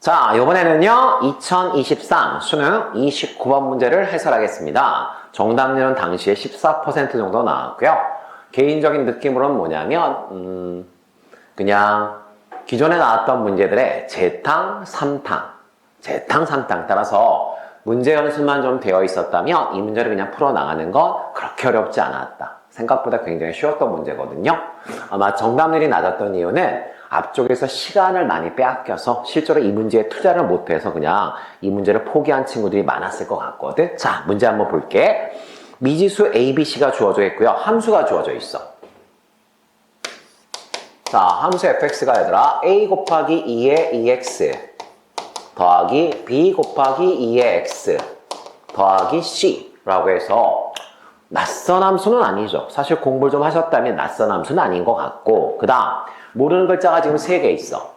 자, 이번에는요, 2023 수능 29번 문제를 해설하겠습니다. 정답률은 당시에 14% 정도 나왔고요. 개인적인 느낌으로는 뭐냐면, 음, 그냥 기존에 나왔던 문제들의 재탕, 삼탕, 재탕, 삼탕 따라서 문제 연습만 좀 되어 있었다면 이 문제를 그냥 풀어나가는 건 그렇게 어렵지 않았다. 생각보다 굉장히 쉬웠던 문제거든요. 아마 정답률이 낮았던 이유는 앞쪽에서 시간을 많이 빼앗겨서 실제로 이 문제에 투자를 못해서 그냥 이 문제를 포기한 친구들이 많았을 것 같거든. 자, 문제 한번 볼게. 미지수 A, B, C가 주어져 있고요. 함수가 주어져 있어. 자, 함수 fx가 얘들아 a 곱하기 2의 2x 더하기 b 곱하기 2의 x 더하기 c라고 해서 낯선 함수는 아니죠. 사실 공부를 좀 하셨다면 낯선 함수는 아닌 것 같고 그 다음 모르는 글자가 지금 3개 있어.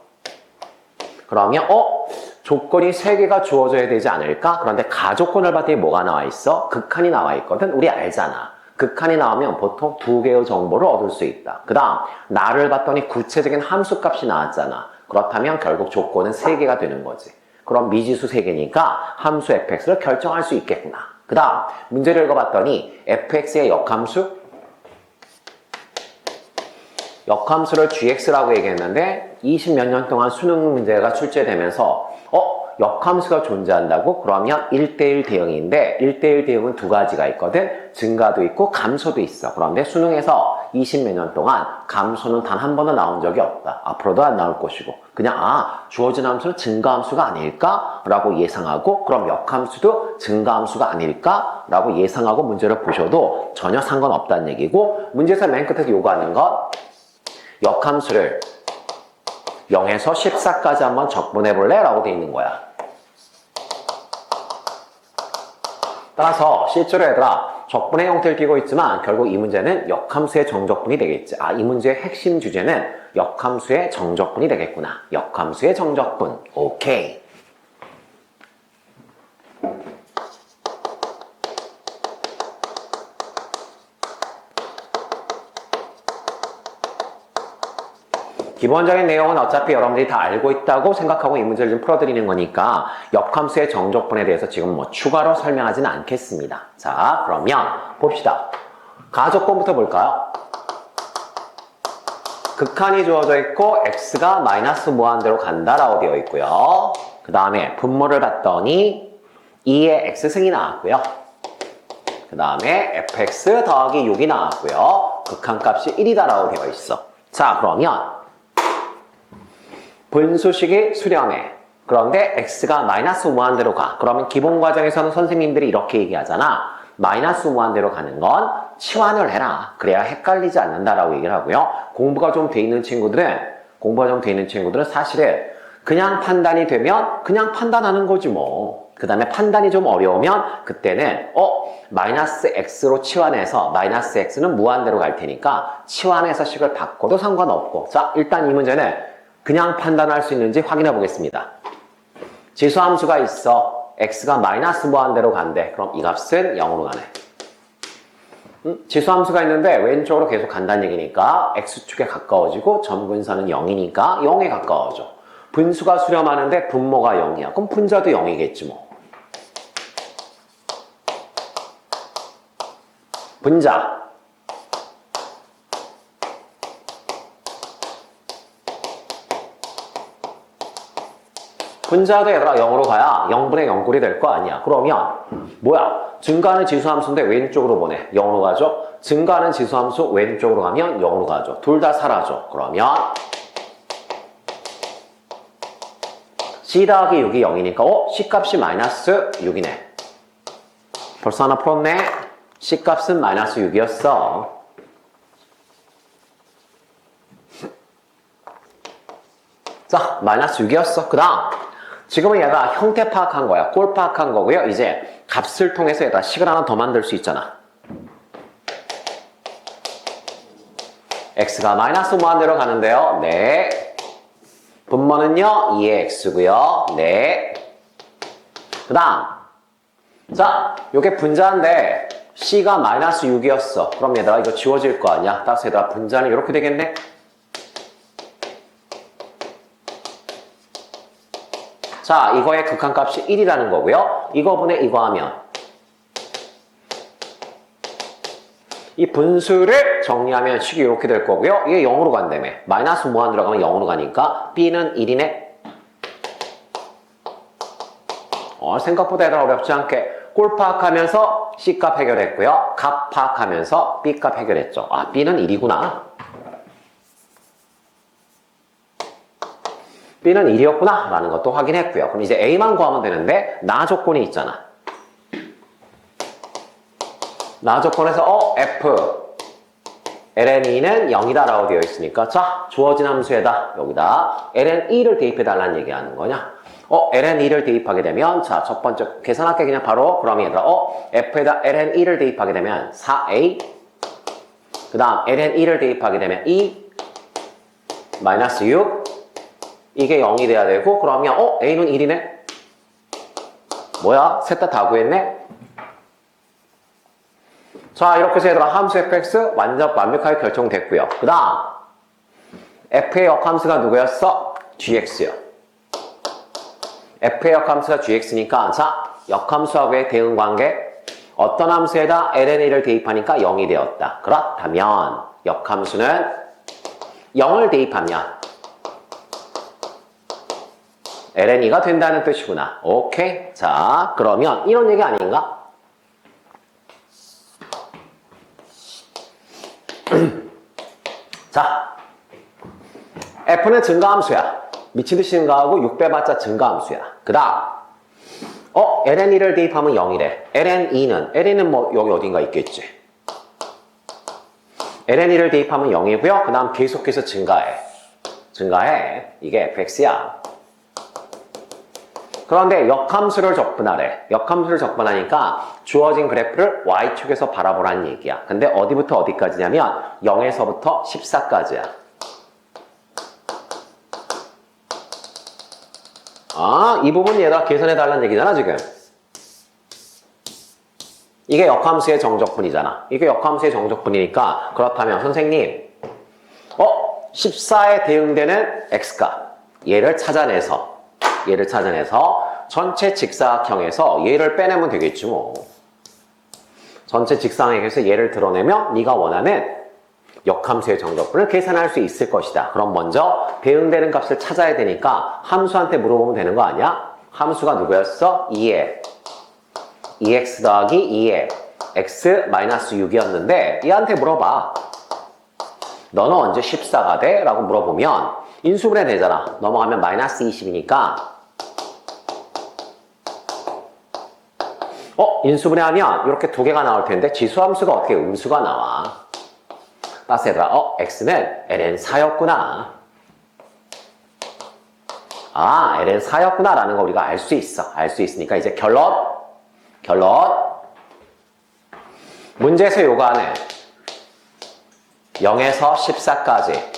그러면 어? 조건이 3개가 주어져야 되지 않을까? 그런데 가조건을 봤더니 뭐가 나와 있어? 극한이 나와 있거든? 우리 알잖아. 극한이 나오면 보통 두 개의 정보를 얻을 수 있다. 그 다음 나를 봤더니 구체적인 함수값이 나왔잖아. 그렇다면 결국 조건은 3개가 되는 거지. 그럼 미지수 3개니까 함수 fx를 결정할 수 있겠구나. 그 다음 문제를 읽어봤더니 fx의 역함수 역함수를 gx라고 얘기했는데 20 몇 년 동안 수능 문제가 출제되면서 어? 역함수가 존재한다고? 그러면 1대1 대응인데 1대1 대응은 두 가지가 있거든 증가도 있고 감소도 있어 그런데 수능에서 20몇 년 동안 감소는 단 한 번도 나온 적이 없다 앞으로도 안 나올 것이고 그냥 아 주어진 함수는 증가함수가 아닐까? 라고 예상하고 그럼 역함수도 증가함수가 아닐까? 라고 예상하고 문제를 보셔도 전혀 상관없다는 얘기고 문제에서 맨 끝에서 요구하는 건 역함수를 0에서 14까지 한번 적분해 볼래? 라고 돼 있는 거야. 따라서 실제로 얘들아 적분의 형태를 띠고 있지만 결국 이 문제는 역함수의 정적분이 되겠지. 아, 이 문제의 핵심 주제는 역함수의 정적분이 되겠구나. 역함수의 정적분. 오케이. 기본적인 내용은 어차피 여러분들이 다 알고 있다고 생각하고 이 문제를 좀 풀어드리는 거니까 역함수의 정적분에 대해서 지금 뭐 추가로 설명하지는 않겠습니다. 자, 그러면 봅시다. 가족권부터 볼까요? 극한이 주어져 있고 x가 마이너스 무한대로 간다라고 되어 있고요. 그 다음에 분모를 봤더니 2의 x승이 나왔고요. 그 다음에 fx 더하기 6이 나왔고요. 극한값이 1이다라고 되어 있어. 자, 그러면 분수식이 수렴해. 그런데 x가 마이너스 무한대로 가. 그러면 기본 과정에서는 선생님들이 이렇게 얘기하잖아. 마이너스 무한대로 가는 건 치환을 해라. 그래야 헷갈리지 않는다라고 얘기를 하고요. 공부가 좀 돼 있는 친구들은 공부가 좀 돼 있는 친구들은 사실은 그냥 판단이 되면 그냥 판단하는 거지 뭐. 그 다음에 판단이 좀 어려우면 그때는 어 마이너스 x로 치환해서 마이너스 x는 무한대로 갈 테니까 치환해서 식을 바꿔도 상관없고 자 일단 이 문제는 그냥 판단할 수 있는지 확인해 보겠습니다. 지수함수가 있어. x가 마이너스 무한대로 간대. 그럼 이 값은 0으로 가네. 음? 지수함수가 있는데 왼쪽으로 계속 간다는 얘기니까 x축에 가까워지고 점근선은 0이니까 0에 가까워져. 분수가 수렴하는데 분모가 0이야. 그럼 분자도 0이겠지 뭐. 분자. 분자도 얘들아 0으로 가야 0분의 0꼴이 될 거 아니야. 그러면 뭐야? 증가하는 지수함수인데 왼쪽으로 보내. 0으로 가죠? 증가하는 지수함수 왼쪽으로 가면 0으로 가죠. 둘 다 사라져. 그러면 C 더하기 6이 0이니까 어? C 값이 마이너스 6이네. 벌써 하나 풀었네. C 값은 마이너스 6이었어. 자, 마이너스 6이었어. 그 다음 지금은 얘가 형태 파악한 거야. 꼴 파악한 거고요. 이제 값을 통해서 얘가 식을 하나 더 만들 수 있잖아. x가 마이너스 무한대로 가는데요. 네. 분모는요. 2의 x고요. 네. 그 다음 자, 요게 분자인데 c가 마이너스 6이었어. 그럼 얘들아 이거 지워질 거 아니야? 따라서 얘들아 분자는 이렇게 되겠네? 자, 이거의 극한값이 1이라는 거고요. 이거분에 이거 하면 이 분수를 정리하면 식이 이렇게 될 거고요. 이게 0으로 간다며. 마이너스 무한 들어가면 0으로 가니까 B는 1이네. 어, 생각보다 얘들 어렵지 않게 꼴 파악하면서 C값 해결했고요. 값 파악하면서 B값 해결했죠. 아, B는 1이구나. B는 1이었구나 라는 것도 확인했고요. 그럼 이제 A만 구하면 되는데 나 조건이 있잖아. 나 조건에서 어 F. Ln2는 0이다 라고 되어 있으니까 자 주어진 함수에다 여기다 ln2를 대입해 달라는 얘기 하는 거냐? 어 ln2를 대입하게 되면 자 첫 번째 계산할게 그냥 바로. 그럼 얘들아 어 f에다 ln2를 대입하게 되면 4a 그 다음 ln2를 대입하게 되면 2 마이너스 6 이게 0이 돼야 되고 그러면 어 a는 1이네 뭐야 셋 다 다 구했네 자, 이렇게 해서 얘들아 함수 fx 완전 완벽하게 결정됐고요. 그 다음 f의 역함수가 누구였어? gx요. f의 역함수가 gx니까 자, 역함수하고의 대응 관계 어떤 함수에다 ln1을 대입하니까 0이 되었다. 그렇다면 역함수는 0을 대입하면 ln2가 된다는 뜻이구나. 오케이. 자, 그러면 이런 얘기 아닌가? 자, F는 증가함수야. 미친 듯이 증가하고 6배봤자 증가함수야. 그 다음, 어, ln2를 대입하면 0이래. ln2는, ln은 뭐, 여기 어딘가 있겠지. ln2를 대입하면 0이고요. 그 다음 계속해서 증가해. 증가해. 이게 fx야. 그런데 역함수를 적분하래. 역함수를 적분하니까 주어진 그래프를 y축에서 바라보라는 얘기야. 근데 어디부터 어디까지냐면 0에서부터 14까지야. 아, 이 부분 얘가 계산해 달라는 얘기잖아, 지금. 이게 역함수의 정적분이잖아. 이게 역함수의 정적분이니까 그렇다면 선생님, 어, 14에 대응되는 x값 얘를 찾아내서 얘를 찾아내서 전체 직사각형에서 얘를 빼내면 되겠지 뭐. 전체 직사각형에서 얘를 드러내면 네가 원하는 역함수의 정적분을 계산할 수 있을 것이다. 그럼 먼저 대응되는 값을 찾아야 되니까 함수한테 물어보면 되는 거 아니야? 함수가 누구였어? 2에 2x 더하기 2에 x 마이너스 6이었는데 얘한테 물어봐. 너는 언제 14가 돼? 라고 물어보면 인수분해 되잖아. 넘어가면 마이너스 20이니까 어? 인수분해 하면 이렇게 두 개가 나올 텐데 지수함수가 어떻게 음수가 나와? 따스 얘들아 어? x는 ln4였구나 아 ln4였구나 라는 거 우리가 알 수 있어 알 수 있으니까 이제 결론 결론 문제에서 요구하는 0에서 14까지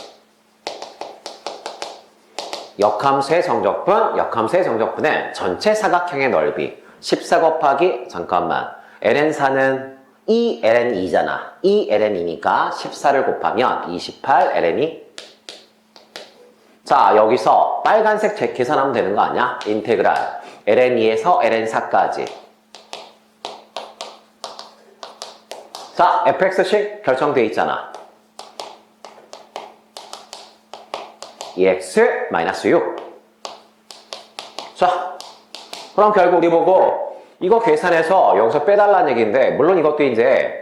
역함수의 정적분, 역함수의 정적분은 전체 사각형의 넓이 14 곱하기 잠깐만. ln4는 2ln2잖아. 2ln2니까 14를 곱하면 28ln2 자 여기서 빨간색 제 계산하면 되는 거 아니야? 인테그랄. ln2에서 ln4까지. 자 fx식 결정돼 있잖아. 2x 마이너스 6 자, 그럼 결국 우리 보고 이거 계산해서 여기서 빼달라는 얘기인데 물론 이것도 이제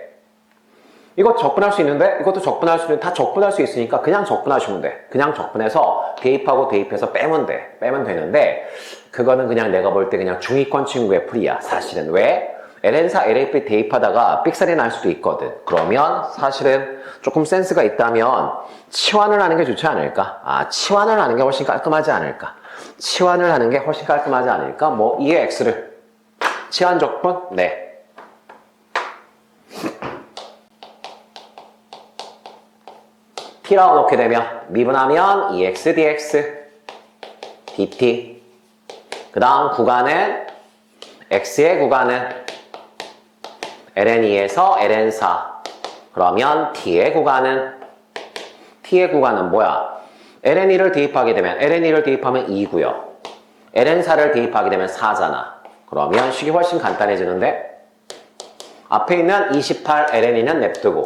이거 적분할 수 있는데 이것도 적분할 수 있는데 다 적분할 수 있으니까 그냥 적분하시면 돼. 그냥 적분해서 대입하고 대입해서 빼면 돼. 빼면 되는데 그거는 그냥 내가 볼 때 그냥 중위권 친구의 풀이야. 사실은 왜? LN4, LFP 대입하다가 삑살이 날 수도 있거든. 그러면 사실은 조금 센스가 있다면 치환을 하는 게 좋지 않을까? 아, 치환을 하는 게 훨씬 깔끔하지 않을까? 치환을 하는 게 훨씬 깔끔하지 않을까? 뭐, 2의 x를 치환 적분? 네. t라고 놓게 되면 미분하면 2x dx dt 그 다음 구간은 x의 구간은 ln2에서 ln4 그러면 t의 구간은 t의 구간은 뭐야? Ln2를 대입하게 되면 ln2를 대입하면 2고요. ln사를 대입하게 되면 4잖아. 그러면 식이 훨씬 간단해지는데 앞에 있는 28ln은 냅두고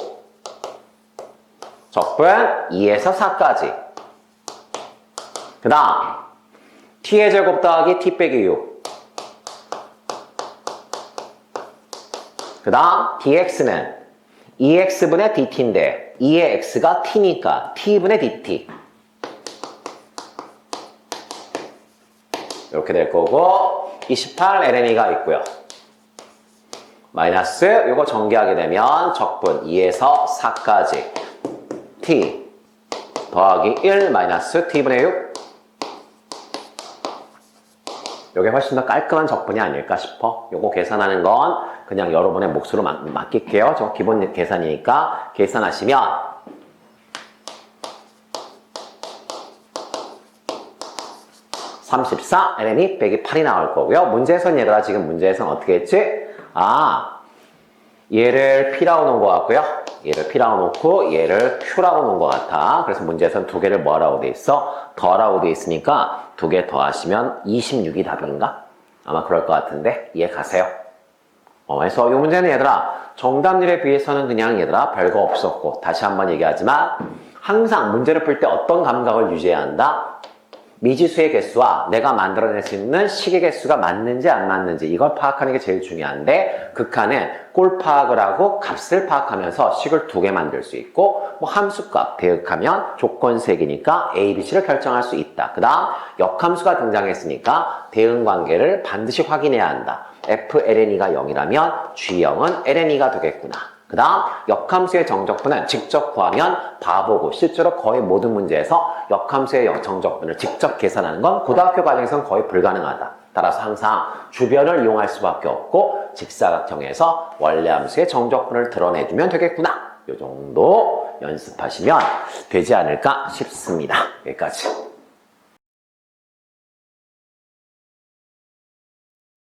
적분 2에서 4까지. 그 다음 t의 제곱 더하기 t 빼기 6 그 다음 dx는 2x분의 dt인데 2의 x가 t니까 t분의 dt 이렇게 될 거고 28ln이가 있고요 마이너스 이거 전개하게 되면 적분 2에서 4까지 t 더하기 1 마이너스 t분의 6 이게 훨씬 더 깔끔한 적분이 아닐까 싶어. 요거 계산하는 건 그냥 여러분의 몫으로 맡, 맡길게요. 저 기본 계산이니까 계산하시면 34 ln이 빼기 8이 나올 거고요. 문제에서는 얘들아 지금 문제에서는 어떻게 했지? 아 얘를 P라고 놓은 것 같고요. 얘를 P라고 놓고 얘를 Q라고 놓은 것 같아. 그래서 문제에서는 두 개를 뭐라고 돼 있어? 더라고 돼 있으니까 두 개 더하시면 26이 답인가? 아마 그럴 것 같은데 이해 가세요? 어, 그래서 이 문제는 얘들아 정답률에 비해서는 그냥 얘들아 별거 없었고 다시 한번 얘기하지만 항상 문제를 풀 때 어떤 감각을 유지해야 한다? 미지수의 개수와 내가 만들어낼 수 있는 식의 개수가 맞는지 안 맞는지 이걸 파악하는 게 제일 중요한데 극한은 꼴 파악을 하고 값을 파악하면서 식을 두 개 만들 수 있고 뭐 함수값 대응하면 조건 색이니까 A, B, C를 결정할 수 있다. 그 다음 역함수가 등장했으니까 대응 관계를 반드시 확인해야 한다. F, LNE가 0이라면 G0은 LNE가 되겠구나. 그 다음 역함수의 정적분은 직접 구하면 바보고 실제로 거의 모든 문제에서 역함수의 정적분을 직접 계산하는 건 고등학교 과정에서는 거의 불가능하다. 따라서 항상 주변을 이용할 수밖에 없고 직사각형에서 원래 함수의 정적분을 드러내주면 되겠구나. 이 정도 연습하시면 되지 않을까 싶습니다. 여기까지.